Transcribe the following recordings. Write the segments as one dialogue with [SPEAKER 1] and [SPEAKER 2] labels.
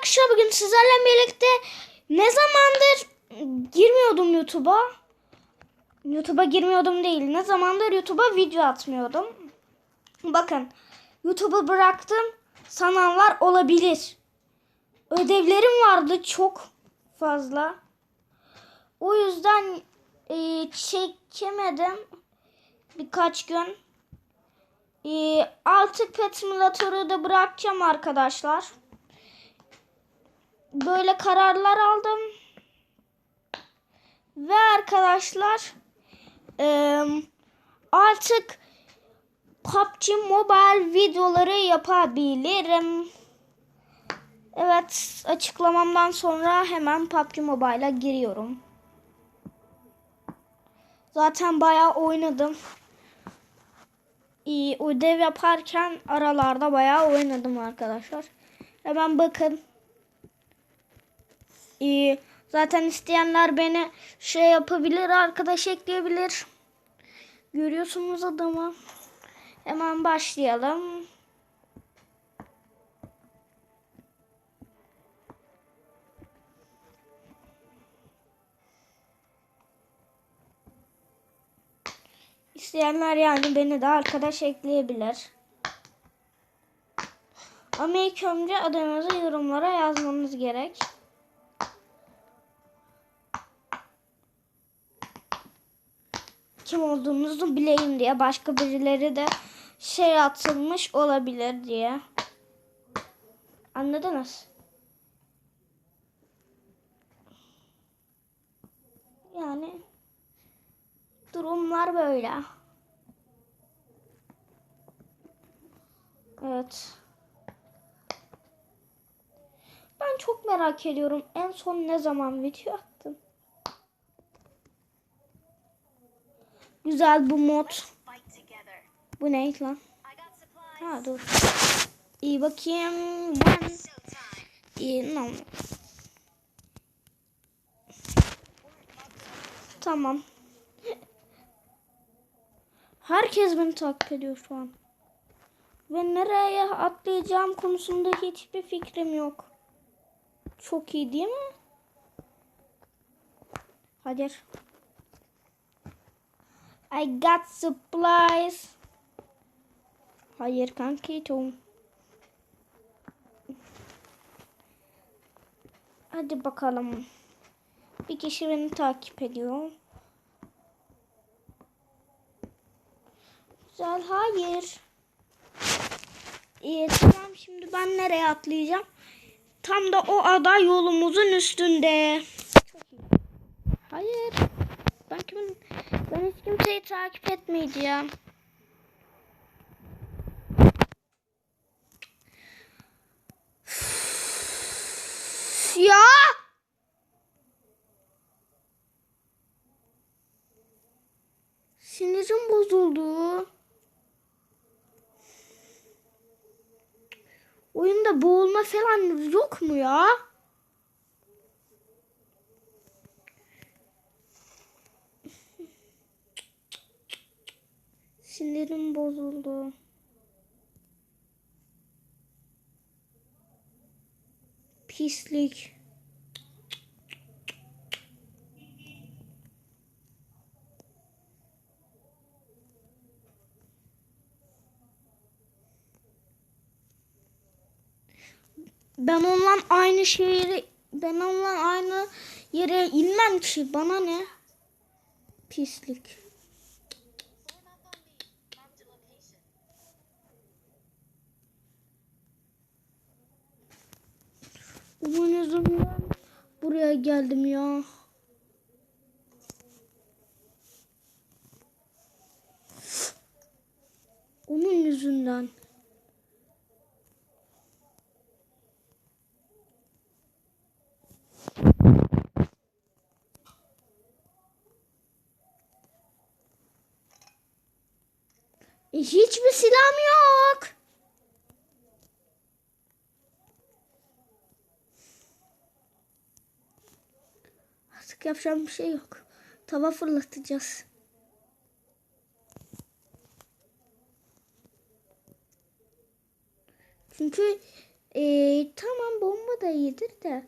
[SPEAKER 1] arkadaşlar bugün sizlerle birlikte ne zamandır girmiyordum YouTube'a. YouTube'a girmiyordum değil. Ne zamandır YouTube'a video atmıyordum. Bakın YouTube'u bıraktım sananlar olabilir. Ödevlerim vardı çok fazla. O yüzden e, çekemedim birkaç gün. E, artık Pet Simulator'u da bırakacağım arkadaşlar. Böyle kararlar aldım. Ve arkadaşlar artık PUBG Mobile videoları yapabilirim. Evet açıklamamdan sonra hemen PUBG Mobile'a giriyorum. Zaten bayağı oynadım. İyi, ödev yaparken aralarda bayağı oynadım arkadaşlar. Hemen bakın. İyi. Zaten isteyenler beni şey yapabilir, arkadaş ekleyebilir. Görüyorsunuz adamı. Hemen başlayalım. İsteyenler yani beni de arkadaş ekleyebilir. İlk önce adınızı yorumlara yazmanız gerek. Kim olduğunuzu bileyim diye başka birileri de şey atılmış olabilir diye. Anladınız? Yani durumlar böyle. Evet. Ben çok merak ediyorum. En son ne zaman video Güzel bu mod. Bu ne lan? Ha dur. İyi bakayım. Ben iyi no. Tamam. Herkes beni takip ediyor şu an. Ve nereye atlayacağım konusunda hiçbir fikrim yok. Çok iyi değil mi? Hayır. I got supplies. Hayır kankitom. Hadi bakalım. Bir kişi beni takip ediyor. Güzel hayır. İyi tamam şimdi ben nereye atlayacağım? Tam da o ada yolumuzun üstünde. Çok iyi. Hayır. Ben kimin ben hiç kimseyi takip etmeyeceğim. Ya! Sinirim bozuldu. Oyunda boğulma falan yok mu ya? Sinirim bozuldu. Pislik. Ben onunla aynı şehri ben onunla aynı yere inmem ki. Bana ne? Pislik. Buraya geldim ya. Onun yüzünden. E, hiçbir silahım yok. Artık yapacağım bir şey yok. Tava fırlatacağız. Çünkü Ee, tamam bomba da iyidir de.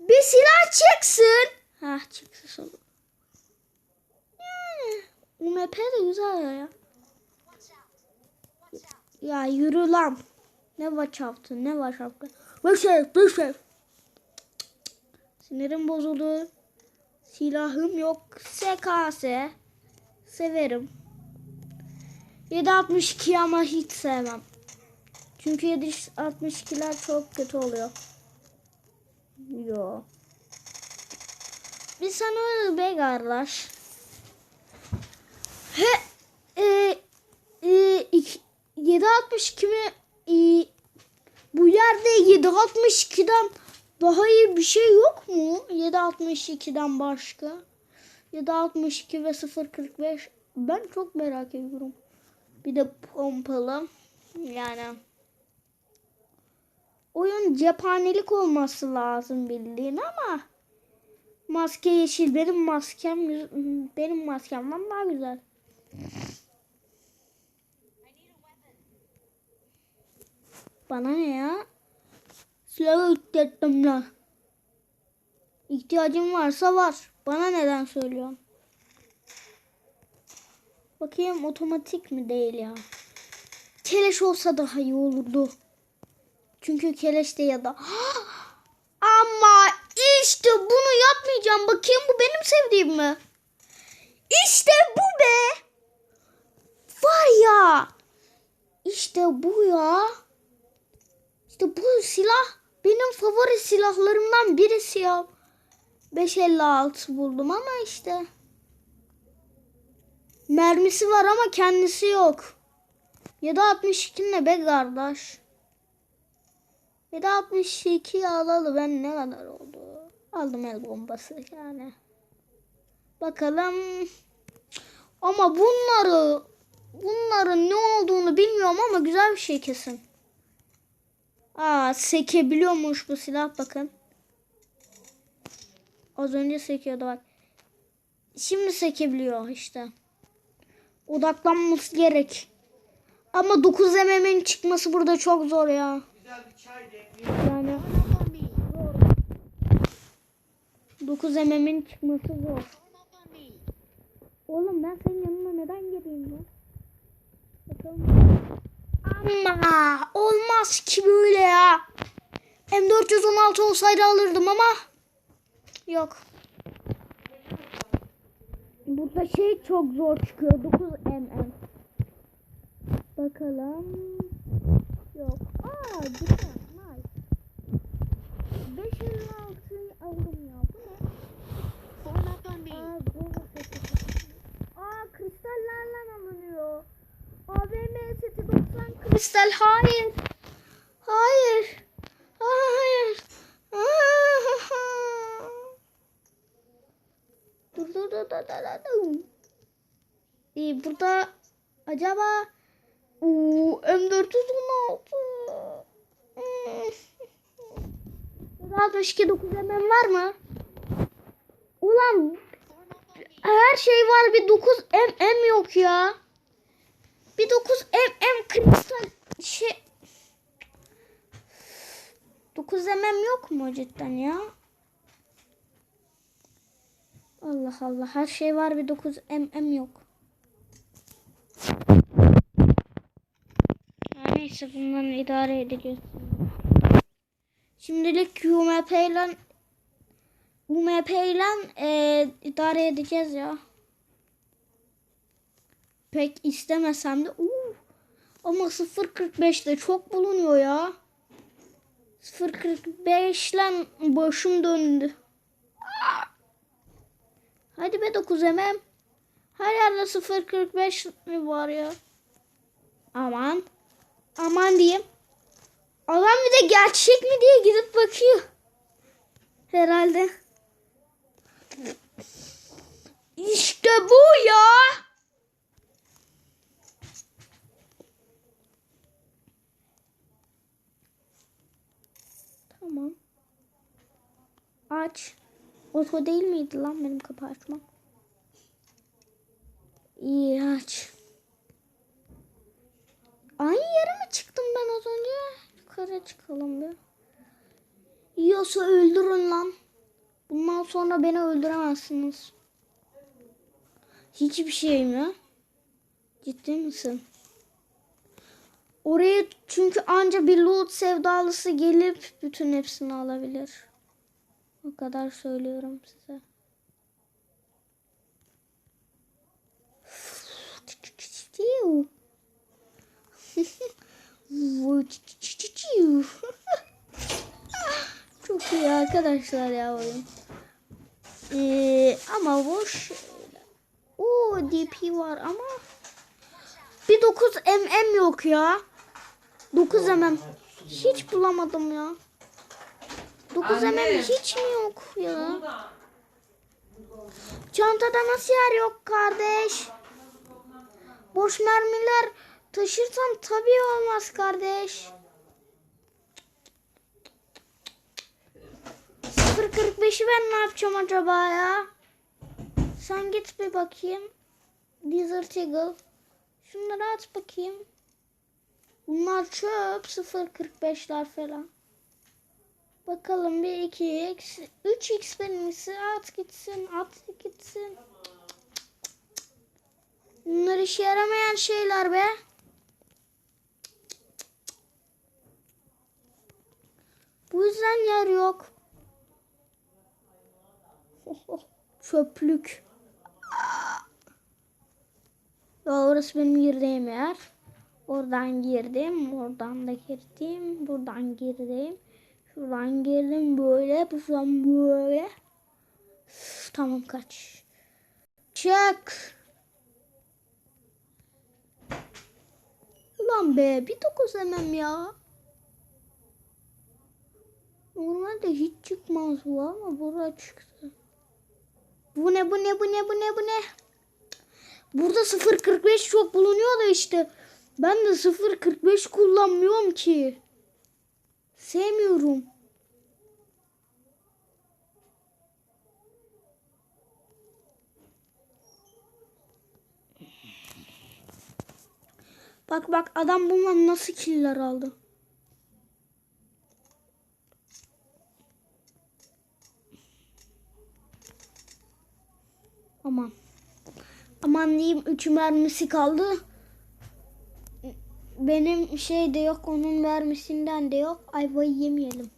[SPEAKER 1] Bir silah çıksın. Ha çıksın sonra. Yani UMP de güzel ya. Ya yürü lan. Ne watch out'u ne watch out'u. Watch out watch out. Sinirim bozuldu. Silahım yok. SKS. Severim. 762 ama hiç sevmem. Çünkü 762'ler çok kötü oluyor. Yo. Bir sana be kardeş. He, e, e, iki- 762 mi? E, bu yerde 762'den daha iyi bir şey yok mu? 762'den başka. 762 ve 045. Ben çok merak ediyorum. Bir de pompalı. Yani. Oyun cephanelik olması lazım bildiğin ama maske yeşil benim maskem benim maskemden daha güzel. Bana ne ya? Silahı ihtiyacım lan. İhtiyacım varsa var. Bana neden söylüyorsun? Bakayım otomatik mi değil ya. Keleş olsa daha iyi olurdu. Çünkü keleş de ya da... Ama işte bunu yapmayacağım. Bakayım bu benim sevdiğim mi? İşte bu be. Var ya. İşte bu ya. İşte bu silah benim favori silahlarımdan birisi ya. 556 buldum ama işte. Mermisi var ama kendisi yok. 762 ne be kardeş? 762 alalı ben ne kadar oldu? Aldım el bombası yani. Bakalım. Ama bunları bunların ne olduğunu bilmiyorum ama güzel bir şey kesin. Aa sekebiliyormuş bu silah bakın. Az önce sekiyordu bak. Şimdi sekebiliyor işte. Odaklanması gerek. Ama 9 mm'in çıkması burada çok zor ya. Yani 9 mm'in çıkması zor. Oğlum ben senin yanına neden geleyim lan? Bakalım. Ama olmaz ki böyle ya. M416 olsaydı alırdım ama yok. Burada şey çok zor çıkıyor. 9 mm. Bakalım. Yok. Aa güzel. Nice. 556 aldım ya. Bu ne?
[SPEAKER 2] Form up on me.
[SPEAKER 1] Aa, seti. Aa kristallerle alınıyor. AVM seti 90 kristal. Hayır. Hayır. Hayır. Dur dur dur dur dur dur. Ee, burada acaba Oo, M416 62 9 mm var mı? Ulan her şey var bir 9 mm yok ya. Bir 9 mm kristal şey 9 mm yok mu cidden ya? Allah Allah her şey var bir 9 mm yok. Neyse bundan idare edeceğiz. Şimdilik UMP ile UMP ile e, idare edeceğiz ya. Pek istemesem de uu, ama 0.45 de çok bulunuyor ya. 0.45 ile başım döndü. Hadi be 9 mm. Her yerde 0.45 var ya. Aman. Aman diyeyim. Adam bir de gerçek mi diye gidip bakıyor. Herhalde. İşte bu ya. Tamam. Aç. Oto değil miydi lan benim kapı açmam? İyi aç. Aynı yere mi çıktım ben az önce? Yukarı çıkalım bir. Yiyorsa öldürün lan. Bundan sonra beni öldüremezsiniz. Hiçbir şey mi? Ciddi misin? Oraya çünkü anca bir loot sevdalısı gelip bütün hepsini alabilir. O kadar söylüyorum size. Çok iyi arkadaşlar ya oyun. Ee, ama boş. Oo DP var ama bir 9 mm yok ya. 9 mm. Hiç bulamadım ya. 9 mm hiç mi yok ya? Çantada nasıl yer yok kardeş? Boş mermiler taşırsam tabii olmaz kardeş. 0.45'i ben ne yapacağım acaba ya? Sen git bir bakayım. Desert Eagle. Şunları at bakayım. Bunlar çöp 0.45'ler falan. Bakalım bir 2x 3x benimkisi at gitsin at gitsin. Bunlar işe yaramayan şeyler be. Bu yüzden yer yok. Çöplük. Ya orası benim girdiğim yer. Oradan girdim. Oradan da girdim. Buradan girdim. Şuradan girdim böyle. Buradan böyle. Tamam kaç. Çık. Ulan be bir 9 mm ya. Normalde hiç çıkmaz bu ama bura çıktı. Bu ne bu ne bu ne bu ne bu ne? Burada 0.45 çok bulunuyor da işte. Ben de 0.45 kullanmıyorum ki. Sevmiyorum. Bak bak adam bundan nasıl killer aldı. Aman. Aman diyeyim 3 mermisi kaldı. Benim şey de yok onun mermisinden de yok. Ayvayı yemeyelim.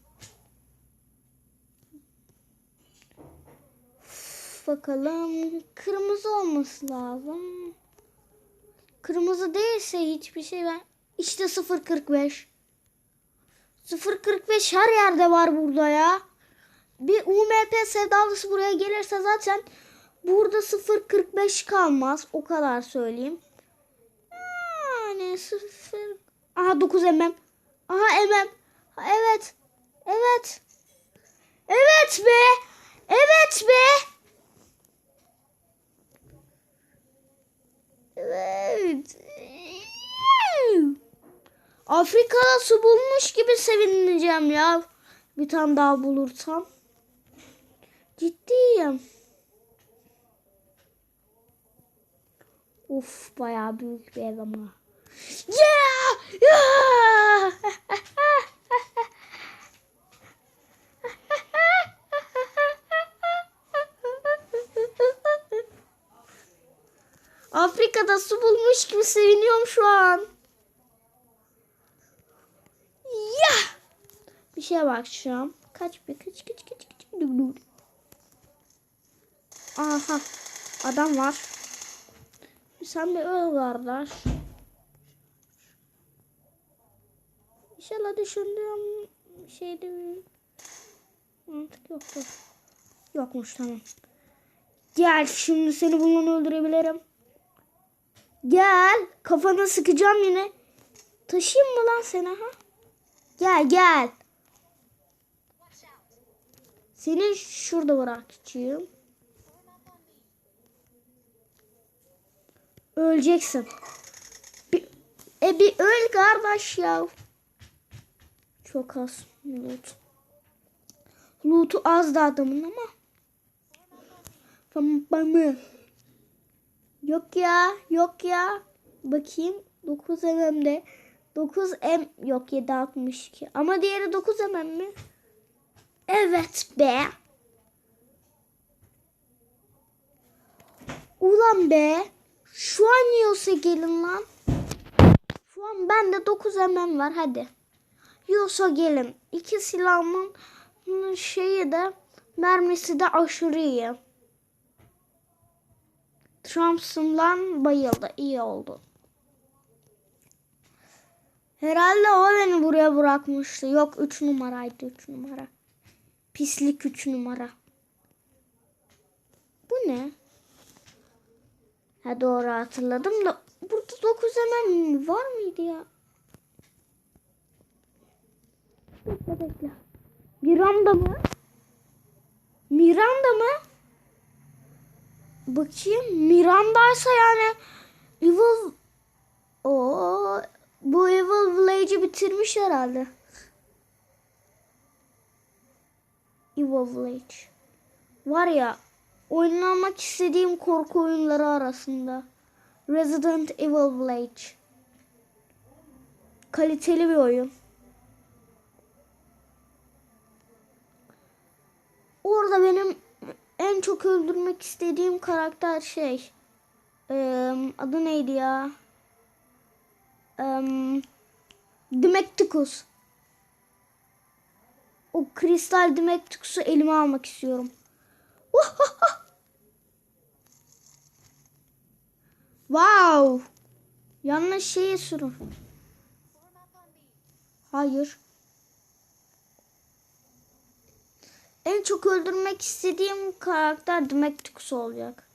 [SPEAKER 1] Üf, Bakalım kırmızı olması lazım. Kırmızı değilse hiçbir şey ben işte 0.45. 0.45 her yerde var burada ya. Bir UMP sevdalısı buraya gelirse zaten burada 0.45 kalmaz. O kadar söyleyeyim. Yani 0 Aha 9 mm. Aha mm. Evet. Evet. Evet be. Evet be. Evet. Afrika'da su bulmuş gibi sevineceğim ya. Bir tane daha bulursam. Ciddiyim. Of bayağı büyük bir ev ama. Yeah! Yeah! Afrika'da su bulmuş gibi seviniyorum şu an. Ya! Bir şeye bakacağım. Kaç bir kaç kaç kaç kaç. Aha. Adam var. Sen bir öl kardeş. İnşallah düşündüğüm şeyde mantık yoktur. Yokmuş tamam. Gel şimdi seni bununla öldürebilirim. Gel. Kafana sıkacağım yine. Taşıyayım mı lan seni ha? Gel gel. Seni şurada bırakacağım. Öleceksin. Bir, e bir öl kardeş ya. Çok az loot. Loot'u az da adamın ama. Tamam? Yok ya, yok ya. Bakayım 9 mm'de 9 M yok 762. Ama diğeri 9 M mi? Evet be. Ulan be. Şu an yiyorsa gelin lan. Şu an bende 9 MM var hadi. Yiyorsa gelin. İki silahımın şeyi de mermisi de aşırı iyi. Thompson'dan bayıldı. İyi oldu. Herhalde o beni buraya bırakmıştı. Yok 3 numaraydı 3 numara. Pislik 3 numara. Bu ne? Ha doğru hatırladım da burada 9 hemen var mıydı ya? Bekle bekle. Miranda mı? Miranda mı? Bakayım Miranda'ysa yani Evil o bu Evil Village'i bitirmiş herhalde. Evil Village. Var ya oynamak istediğim korku oyunları arasında. Resident Evil Village. Kaliteli bir oyun. Orada benim en çok öldürmek istediğim karakter şey. eee, adı neydi ya? Eee Dimecticus. O kristal Dimecticus'u elime almak istiyorum. wow. Yanlış şeye sürün. Hayır. En çok öldürmek istediğim karakter Dimecticus olacak.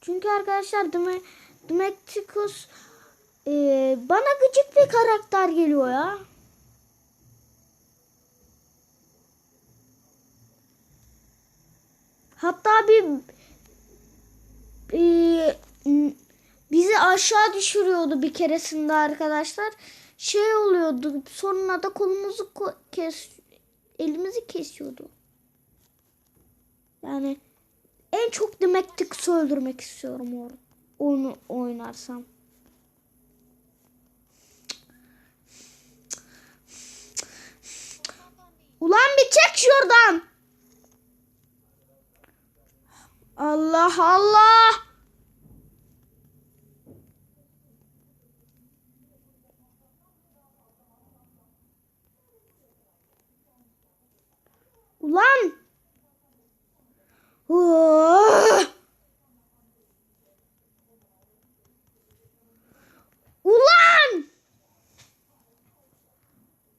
[SPEAKER 1] Çünkü arkadaşlar Dime- Dimecticus eee, bana gıcık bir karakter geliyor ya. Hatta bir n- bizi aşağı düşürüyordu bir keresinde arkadaşlar. Şey oluyordu. Sonra da kolumuzu ko- kes elimizi kesiyordu. Yani en çok Dimecticus'u öldürmek istiyorum or onu oynarsam. Ulan bir çek şuradan. Allah Allah. Ulan. Oh! Ulan.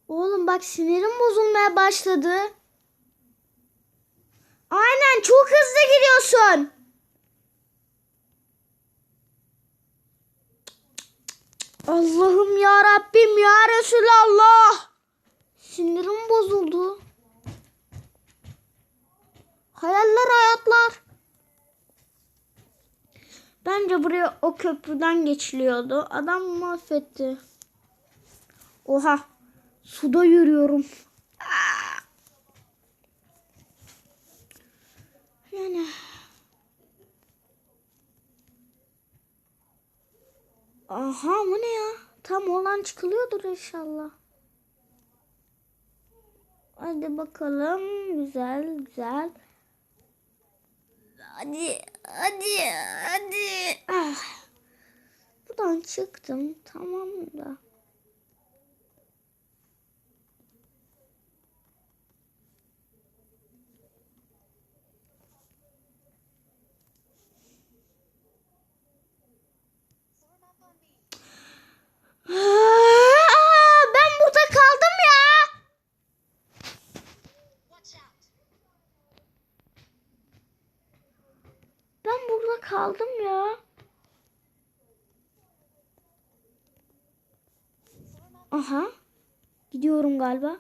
[SPEAKER 1] Oğlum bak sinirim bozulmaya başladı. Aynen çok hızlı gidiyorsun. Allah'ım ya Rabbim ya Resulallah. Sinirim bozuldu. Hayaller hayatlar. Bence buraya o köprüden geçiliyordu. Adam mahvetti. Oha. Suda yürüyorum. Yani. Aha bu ne ya? Tam olan çıkılıyordur inşallah. Hadi bakalım. Güzel güzel. Hadi hadi hadi. Ah. Buradan çıktım. Tamam da.
[SPEAKER 2] Form up on me.
[SPEAKER 1] Aa, ben burada kaldım ya.
[SPEAKER 2] Watch out.
[SPEAKER 1] Ben burada kaldım ya. Aha. Gidiyorum galiba.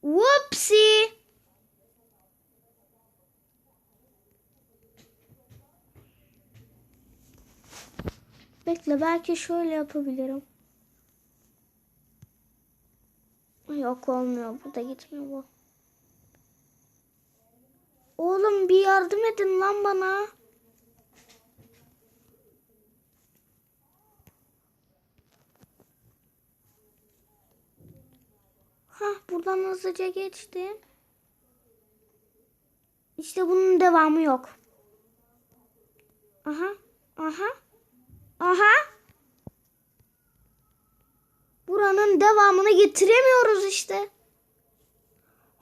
[SPEAKER 1] Whoopsie. Bekle belki şöyle yapabilirim. Yok olmuyor. Burada gitmiyor bu. Oğlum bir yardım edin lan bana. Hah buradan hızlıca geçtim. İşte bunun devamı yok. Aha. Aha. Aha. Buranın devamını getiremiyoruz işte.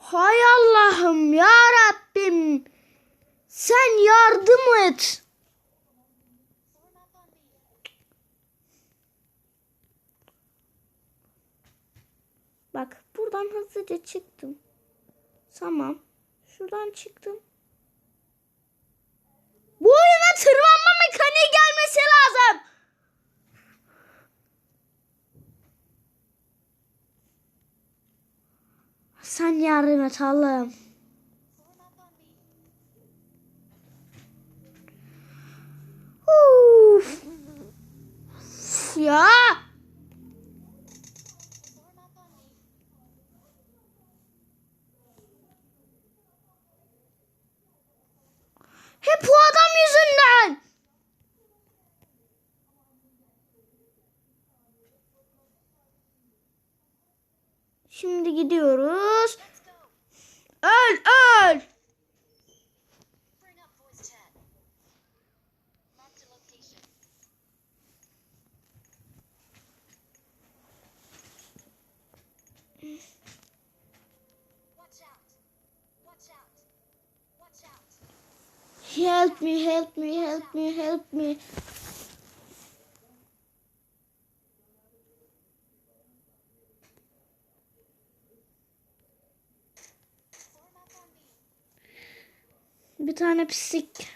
[SPEAKER 1] Hay Allah'ım ya Rabbim. Sen yardım et. Bak buradan hızlıca çıktım. Tamam. Şuradan çıktım. Bu oyuna tırmanma mekaniği gelmesi lazım. Sen yardım et Allah'ım. Uf. Ya. Hep bu adam yüzünden. Şimdi gidiyoruz.
[SPEAKER 2] Watch out.
[SPEAKER 1] Help me, help me, help me, help me. Tane pislik.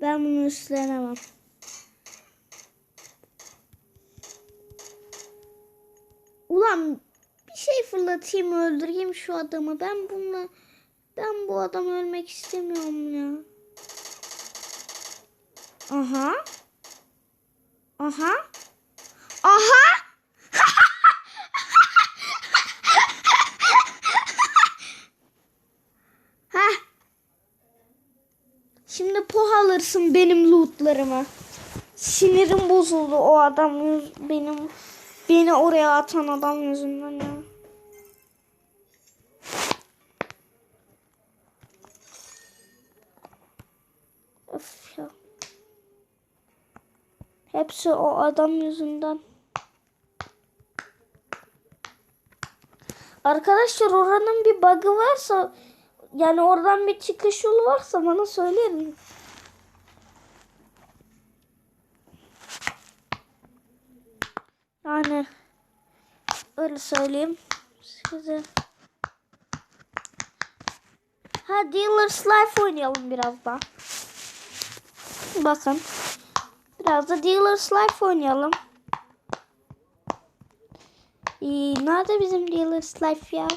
[SPEAKER 1] Ben bunu üstlenemem. Ulan bir şey fırlatayım öldüreyim şu adamı. Ben bununla ben bu adamı ölmek istemiyorum ya. Aha. Aha. Aha. Heh. Şimdi poh alırsın benim lootlarımı. Sinirim bozuldu o adam yüz benim beni oraya atan adam yüzünden ya. Öf ya. Hepsi o adam yüzünden. Arkadaşlar oranın bir bug'ı varsa yani oradan bir çıkış yolu varsa bana söyleyin. Yani öyle söyleyeyim size. Ha Dealer's Life oynayalım biraz daha. Bakın. Biraz da Dealer's Life oynayalım. Ee, nerede bizim Dealer's Life ya?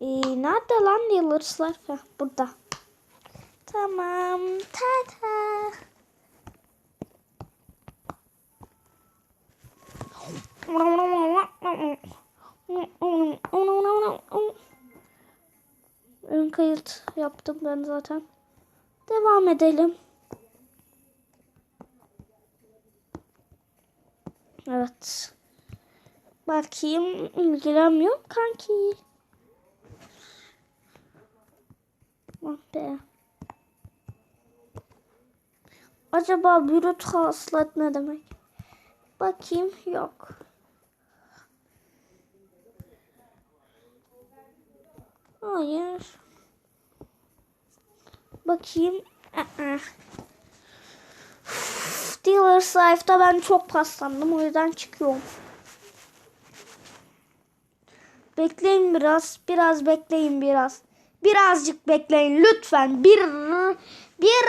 [SPEAKER 1] Ee, nerede lan Dealer's Life? Heh, burada. Tamam. Tata. Ön kayıt yaptım ben zaten. Devam edelim. Evet. Bakayım ilgilenmiyorum kanki. Ah be. Acaba brüt haslat ne demek? Bakayım yok. Hayır. Bakayım. Aa. Dealer's Life'da ben çok paslandım. O yüzden çıkıyorum. Bekleyin biraz. Biraz bekleyin biraz. Birazcık bekleyin lütfen. Bir bir